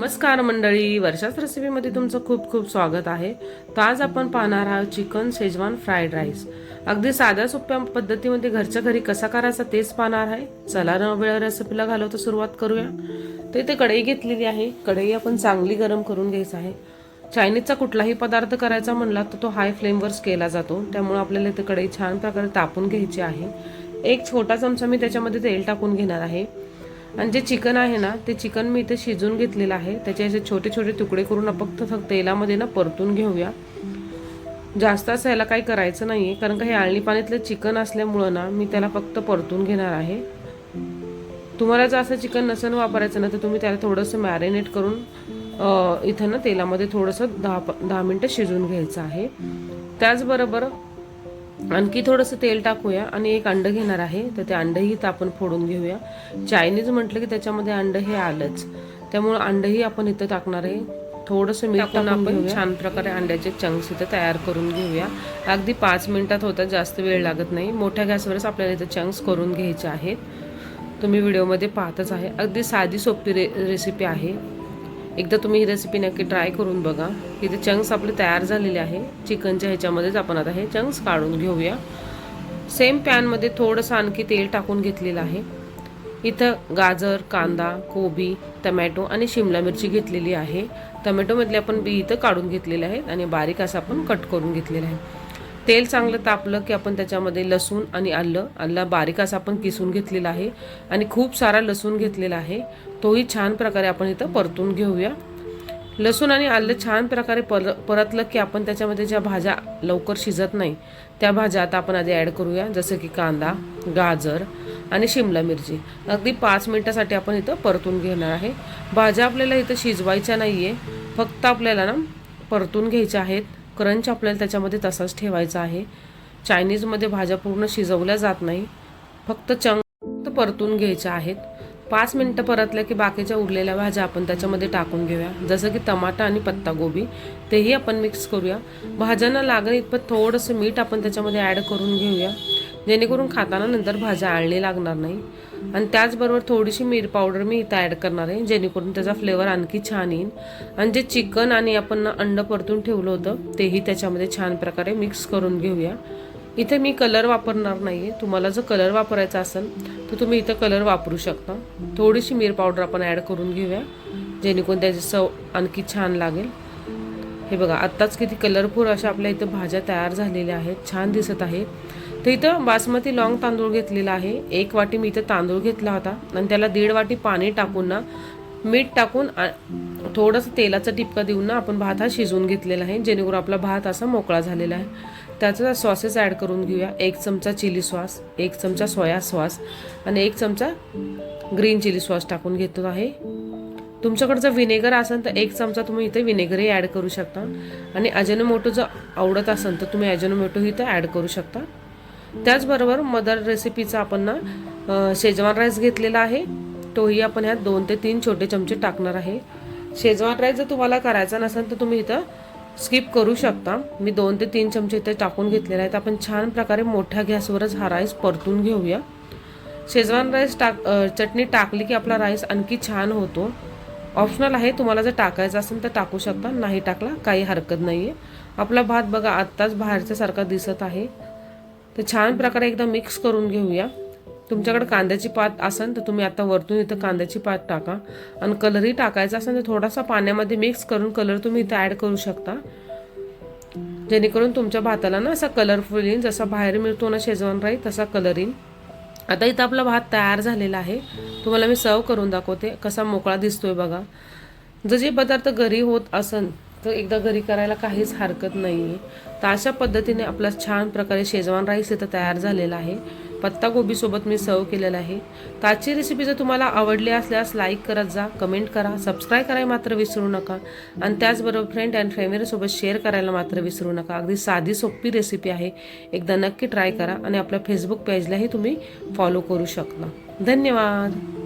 नमस्कार मंडळी वर्षाच रेसिपीमध्ये तुमचं खूप खूप स्वागत आहे. तर आज आपण पाहणार आहोत चिकन शेजवान फ्राईड राईस. अगदी साध्या सोप्या पद्धतीमध्ये घरच्या घरी कसा करायचा तेच पाहणार आहे. चला न वेळ रेसिपीला घालवता सुरुवात करूया. तर इथे कढई घेतलेली आहे. कढई आपण चांगली गरम करून घ्यायचं आहे. चायनीजचा कुठलाही पदार्थ करायचा म्हणला तर तो हाय फ्लेमवरच केला जातो. त्यामुळे आपल्याला इथे कढई छान प्रकारे तापून घ्यायची आहे. एक छोटा चमचा मी त्याच्यामध्ये तेल टाकून घेणार आहे. आणि जे चिकन आहे ना ते चिकन मी इथे शिजून घेतलेलं आहे. त्याचे असे छोटे छोटे तुकडे करून फक्त फक्त तेलामध्ये ना परतून घेऊया. जास्त असं याला काही करायचं नाही आहे कारण का हे आळणी पाण्यातलं चिकन असल्यामुळं ना मी त्याला फक्त परतून घेणार आहे. तुम्हाला जर असं चिकन नसेल वापरायचं ना तर तुम्ही त्याला थोडंसं मॅरिनेट करून इथं ना तेलामध्ये थोडंसं दहा प- दहा मिनटं शिजून घ्यायचं आहे. त्याचबरोबर आणखी थोडंसं तेल टाकूया आणि एक अंड घेणार आहे. तर ते अंडही इथं आपण फोडून घेऊया. चायनीज म्हटलं की त्याच्यामध्ये अंड हे आलंच. त्यामुळं अंडही आपण इथं टाकणार आहे. थोडंसं मीठ टाकून आपण छान प्रकारे अंड्याचे चंक्स इथं तयार करून घेऊया. अगदी पाच मिनिटात होतात जास्त वेळ लागत नाही. मोठ्या गॅसवरच आपल्याला इथं चंक्स करून घ्यायचे आहेत. तुम्ही व्हिडिओमध्ये पाहतच आहे. अगदी साधी सोपी रे रेसिपी आहे. एकदा तुम्ही ही रेसिपी नक्की ट्राय करून बघा. इथे चंक्स आपले तयार झालेले आहे. चिकनच्या ह्याच्यामध्येच आपण आता हे चंक्स काढून घेऊया. सेम पॅनमध्ये थोडंसं आणखी तेल टाकून घेतलेलं आहे. इथं गाजर कांदा कोबी टमॅटो आणि शिमला मिरची घेतलेली आहे. टमॅटोमधले आपण बी इथं काढून घेतलेले आहेत आणि बारीक असं आपण कट करून घेतलेलं आहे. तेल चांगलं तापलं की आपण त्याच्यामध्ये लसूण आणि आलं आलं बारीक असं आपण किसून घेतलेला आहे आणि खूप सारा लसूण घेतलेला आहे. तोही छान प्रकारे आपण इथं परतून घेऊया. लसूण आणि आलं छान प्रकारे पर परतलं की आपण त्याच्यामध्ये ज्या भाज्या लवकर शिजत नाही त्या भाज्या आता आपण आधी ॲड करूया. जसं की कांदा गाजर आणि शिमला मिरची. अगदी पाच मिनटासाठी आपण इथं परतून घेणार आहे. भाज्या आपल्याला इथं शिजवायच्या नाही आहे फक्त आपल्याला ना परतून घ्यायच्या आहेत. क्रंच आपल्याला त्याच्यामध्ये तसाच ठेवायचा आहे. चायनीजमध्ये भाज्या पूर्ण शिजवल्या जात नाही. फक्त चंग परतून घ्यायच्या आहेत. पाच मिनटं परतल्या की बाकीच्या उरलेल्या भाज्या आपण त्याच्यामध्ये टाकून घेऊया. जसं की टमाटा आणि पत्तागोबी तेही आपण मिक्स करूया. भाज्यांना लागेल इतपत थोडंसं मीठ आपण त्याच्यामध्ये ॲड करून घेऊया. जेणेकरून खाताना नंतर भाज्या आळणी लागणार नाही. आणि त्याचबरोबर थोडीशी मीर पावडर मी इथं ॲड करणार आहे जेणेकरून त्याचा फ्लेवर आणखी छान येईल. आणि जे चिकन आणि आपण अंड परतून ठेवलं होतं तेही त्याच्यामध्ये छान प्रकारे मिक्स करून घेऊया. इथे मी कलर वापरणार नाही आहे तुम्हाला जर कलर वापरायचा असेल तर तुम्ही इथं कलर वापरू शकता. थोडीशी मीर पावडर आपण ॲड करून घेऊया जेणेकरून त्याची चव आणखी छान लागेल. हे बघा आत्ताच किती कलरफुल अशा आपल्या इथं भाज्या तयार झालेल्या आहेत. छान दिसत आहे. तर इथं बासमती लॉंग तांदूळ घेतलेला आहे. एक वाटी मी इथं तांदूळ घेतला होता. आणि त्याला दीड वाटी पाणी टाकून ना मीठ टाकून थोडंसं तेलाचा टिपका देऊन ना आपण भात हा शिजवून घेतलेला आहे. जेणेकरून आपला भात असा मोकळा झालेला आहे. त्याचा सॉसेस ॲड करून घेऊया. एक चमचा चिली सॉस एक चमचा सोया सॉस आणि एक चमचा ग्रीन चिली सॉस टाकून घेतो आहे. तुमच्याकडं जर विनेगर असेल तर एक चमचा तुम्ही इथे विनेगरही ॲड करू शकता. आणि अजनोमोटो जर आवडत असेल तर तुम्ही अजनोमोटो इथं ॲड करू शकता. त्याचबरोबर मदर रेसिपीचा आपण ना शेजवान राईस घेतलेला आहे. तोही आपण ह्यात दोन ते तीन छोटे चमचे टाकणार आहे. शेजवान राईस जर तुम्हाला करायचा नसेल तर तुम्ही इथं स्किप करू शकता. मी दोन ते तीन चमचे इथे टाकून घेतलेले आहेत. आपण छान प्रकारे मोठ्या गॅसवरच हा राईस परतून घेऊया. शेजवान राईस टाक चटणी टाकली की आपला राईस आणखी छान होतो. ऑप्शनल आहे तुम्हाला जर टाकायचं असेल तर टाकू शकता. नाही टाकला काही हरकत नाही आहे आपला भात बघा आत्ताच बाहेरच्यासारखा दिसत आहे. तर छान प्रकारे एकदा मिक्स करून घेऊया. तुमच्याकडे कांद्याची पात असेल तर तुम्ही आता वरतून इथं कांद्याची पात टाका. आणि कलरही टाकायचा असेल तर थोडासा पाण्यामध्ये मिक्स करून कलर तुम्ही इथं ॲड करू शकता. जेणेकरून तुमच्या भाताला ना असा कलरफुल येईल. जसा बाहेर मिळतो ना शेजवान राईस तसा कलर येईल. आता इथं आपला भात तयार झालेला आहे. तुम्हाला मी सर्व करून दाखवते. कसा मोकळा दिसतोय बघा. जर जे पदार्थ घरी होत असन तर एकदा घरी करायला काहीच हरकत नाही आहे तर अशा पद्धतीने आपला छान प्रकारे शेजवान राईस इथं तयार झालेला आहे. पत्तागोबीसोबत मी सर्व केलेलं आहे. तर आजची रेसिपी जर तुम्हाला आवडली असल्यास लाईक करत जा कमेंट करा सबस्क्राईब करायला मात्र विसरू नका. आणि त्याचबरोबर फ्रेंड अँड फॅमिलीसोबत शेअर करायला मात्र विसरू नका. अगदी साधी सोपी रेसिपी आहे. एकदा नक्की ट्राय करा आणि आपल्या फेसबुक पेजलाही तुम्ही फॉलो करू शकता. धन्यवाद!